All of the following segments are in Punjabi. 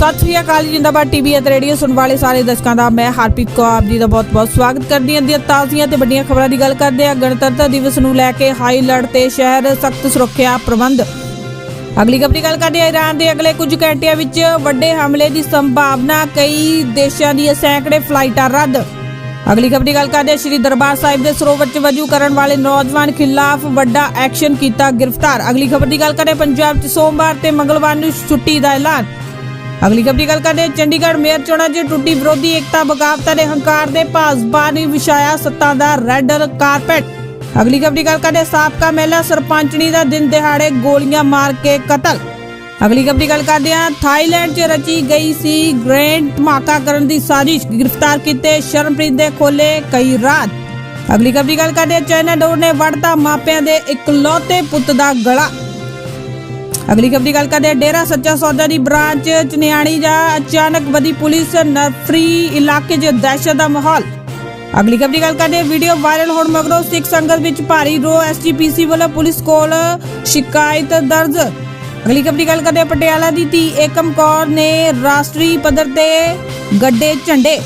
ਸਤਿ ਸ੍ਰੀ ਅਕਾਲ ਜੀ, ਜਿੰਦਾਬਾਦ ਟੀਵੀ ਅਤੇ ਰੇਡੀਓ ਸੁਣਨ ਵਾਲੇ ਸਾਰੇ ਦਰਸ਼ਕਾਂ ਦਾ ਮੈਂ ਹਰਪ੍ਰੀਤ ਕੌਰ ਜੀ ਦਾ ਬਹੁਤ-ਬਹੁਤ ਸਵਾਗਤ ਕਰਦੀ ਹਾਂ। ਦੀਆਂ ਤਾਜ਼ੀਆਂ ਤੇ ਵੱਡੀਆਂ ਖਬਰਾਂ ਦੀ ਗੱਲ ਕਰਦੇ ਹਾਂ। ਗਣਤੰਤਰ ਦਿਵਸ ਨੂੰ ਲੈ ਕੇ ਹਾਈ ਅਲਰਟ ਤੇ ਸ਼ਹਿਰ ਸਖਤ ਸੁਰੱਖਿਆ ਪ੍ਰਬੰਧ। ਅਗਲੀ ਖਬਰ ਦੀ ਗੱਲ ਕਰਦੇ ਹਾਂ। ਈਰਾਨ ਦੇ ਅਗਲੇ ਕੁਝ ਘੰਟਿਆਂ ਵਿੱਚ ਵੱਡੇ ਹਮਲੇ ਦੀ ਸੰਭਾਵਨਾ ਕਈ ਦੇਸ਼ਾਂ ਦੀਆਂ ਸੈਂਕੜੇ ਫਲਾਈਟਾਂ ਰੱਦ। ਅਗਲੀ ਖਬਰ ਦੀ ਗੱਲ ਕਰਦੇ ਹਾਂ। ਸ਼੍ਰੀ ਦਰਬਾਰ ਸਾਹਿਬ ਦੇ ਸਰੋਵਰ 'ਚ ਵਜੂ ਕਰਨ ਵਾਲੇ ਨੌਜਵਾਨ ਖਿਲਾਫ ਵੱਡਾ ਐਕਸ਼ਨ ਕੀਤਾ ਗ੍ਰਿਫਤਾਰ। ਅਗਲੀ ਖਬਰ ਦੀ ਗੱਲ ਕਰਦੇ ਹਾਂ। ਪੰਜਾਬ 'ਚ ਸੋਮਵਾਰ ਤੇ ਮੰਗਲਵਾਰ ਨੂੰ ਛੁੱਟੀ ਦਾ ਐਲਾਨ। ਅਗਲੀ ਖਬਰ ਗੱਲ ਕਰਦੇ ਚੰਡੀਗੜ੍ਹ ਮੇਅਰ ਚੋਣਾਂ 'ਚ ਟੁੱਟੀ ਵਿਰੋਧੀ ਏਕਤਾ ਬਗਾਵਤਾਂ ਦੇ ਹੰਕਾਰ ਦੇ ਭਾਜਪਾ ਨੇ ਵਿਛਾਇਆ ਸੱਤਾ ਦਾ ਰੈੱਡ ਕਾਰਪੈਟ। ਅਗਲੀ ਖਬਰ ਗੱਲ ਕਰਦੇ ਸਾਬਕਾ ਮਹਿਲਾ ਸਰਪੰਚਣੀ ਦਾ ਦਿਨ ਦਿਹਾੜੇ ਗੋਲੀਆਂ ਮਾਰ ਕੇ ਕਤਲ। ਅਗਲੀ ਖਬਰ ਗੱਲ ਕਰਦੇ ਹਾਂ, ਥਾਈਲੈਂਡ 'ਚ ਰਚੀ ਗਈ ਸੀ ਗ੍ਰੈਂਡ ਧਮਾਕਾ ਕਰਨ ਦੀ ਸਾਜ਼ਿਸ਼। ਗ੍ਰਿਫਤਾਰ ਕੀਤੇ ਸ਼ਰਨਪ੍ਰੀਤ ਦੇ ਖੋਲੇ ਕਈ ਰਾਤ ਅਗਲੀ ਖਬਰ ਦੀ ਗੱਲ ਕਰਦੇ ਹਾਂ, ਚਾਈਨਾ ਡੋਰ ਨੇ ਵੜਤਾ ਮਾਪਿਆਂ ਦੇ ਇਕਲੌਤੇ ਪੁੱਤ ਦਾ ਗਲਾ। ਅਗਲੀ ਖਬਰ ਦੀ ਗੱਲ ਕਰਦੇ ਹਾਂ, ਡੇਰਾ ਸੱਚਾ ਸੌਦਾ ਦੀ ਬ੍ਰਾਂਚ ਚਨਿਆਣੀ ਜਾਂ ਅਚਾਨਕ ਵਧੀ ਪੁਲਿਸ ਨਰਫਰੀ ਇਲਾਕੇ 'ਚ ਦਹਿਸ਼ਤ ਦਾ ਮਾਹੌਲ। ਅਗਲੀ ਖਬਰ ਦੀ ਗੱਲ ਕਰਦੇ ਹਾਂ, ਵੀਡੀਓ ਵਾਇਰਲ ਹੋਣ ਮਗਰੋਂ ਸਿੱਖ ਸੰਗਤ ਵਿੱਚ ਭਾਰੀ ਰੋ ਐਸਜੀਪੀਸੀ ਵੱਲੋਂ ਪੁਲਿਸ ਕੋਲ ਸ਼ਿਕਾਇਤ ਦਰਜ। ਅਗਲੀ ਖਬਰ ਦੀ ਗੱਲ ਕਰਦੇ ਹਾਂ, ਪਟਿਆਲਾ ਦੀ ਧੀ ਏਕਮ ਕੌਰ ਨੇ ਰਾਸ਼ਟਰੀ ਪੱਧਰ ਤੇ ਗੱਡੇ ਝੰਡੇ।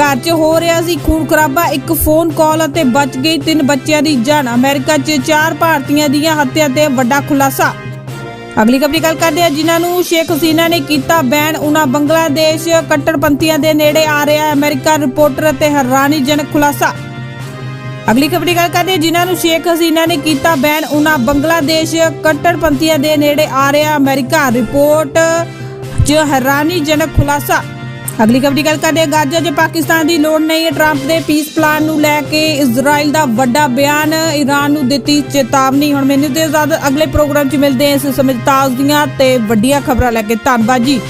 ਘਰ 'ਚ ਹੋ ਰਿਹਾ ਸੀ ਖੂਨ ਖਰਾਬਾ, ਇੱਕ ਫੋਨ ਕਾਲ ਅਤੇ ਬਚ ਗਈ ਤਿੰਨ ਬੱਚਿਆਂ ਦੀ ਜਾਨ। ਅਮਰੀਕਾ 'ਚ ਚਾਰ ਭਾਰਤੀਆਂ ਦੀਆਂ ਹੱਤਿਆ ਤੇ ਵੱਡਾ ਖੁਲਾਸਾ। ਅਗਲੀ ਖਬਰ ਦੀ ਗੱਲ ਕਰਦੇ ਹਾਂ, ਜਿਨ੍ਹਾਂ ਨੂੰ ਸ਼ੇਖ ਹਸੀਨਾ ਨੇ ਕੀਤਾ ਬੈਨ, ਉਹਨਾਂ ਬੰਗਲਾਦੇਸ਼ ਕੱਟੜਪੰਥੀਆਂ ਦੇ ਨੇੜੇ ਆ ਰਿਹਾ ਹੈ। ਅਮਰੀਕਾ ਰਿਪੋਰਟਰ ਅਤੇ ਹੈਰਾਨੀਜਨਕ ਖੁਲਾਸਾ। ਅਗਲੀ ਖਬਰ ਦੀ ਗੱਲ ਕਰਦੇ ਹਾਂ, ਜਿਨ੍ਹਾਂ ਨੂੰ ਸ਼ੇਖ ਹਸੀਨਾ ਨੇ ਕੀਤਾ ਬੈਨ, ਉਹਨਾਂ ਬੰਗਲਾਦੇਸ਼ ਕੱਟੜਪੰਥੀਆਂ ਦੇ ਨੇੜੇ ਆ ਰਿਹਾ ਅਮਰੀਕਾ ਰਿਪੋਰਟ 'ਚ ਹੈਰਾਨੀਜਨਕ ਖੁਲਾਸਾ। ਅਗਲੀ ਖਬਰ ਦੀ ਗੱਲ ਕਰਦੇ ਹਾਂ, ਗਾਜ਼ਾ 'ਚ ਪਾਕਿਸਤਾਨ ਦੀ ਲੋੜ ਨਹੀਂ ਹੈ ਟਰੰਪ ਦੇ ਪੀਸ ਪਲਾਨ ਨੂੰ ਲੈ ਕੇ ਇਜ਼ਰਾਈਲ ਦਾ ਵੱਡਾ ਬਿਆਨ ਈਰਾਨ ਨੂੰ ਦਿੱਤੀ ਚੇਤਾਵਨੀ। ਹੁਣ ਮੈਨੂੰ ਦੇ ਜ਼ਿਆਦਾ ਅਗਲੇ ਪ੍ਰੋਗਰਾਮ 'ਚ ਮਿਲਦੇ ਹਾਂ ਇਸ ਸਮੇਂ ਤਾਜ਼ੀਆਂ ਤੇ ਵੱਡੀਆਂ ਖਬਰਾਂ ਲੈ ਕੇ ਧੰਨਵਾਦ ਜੀ।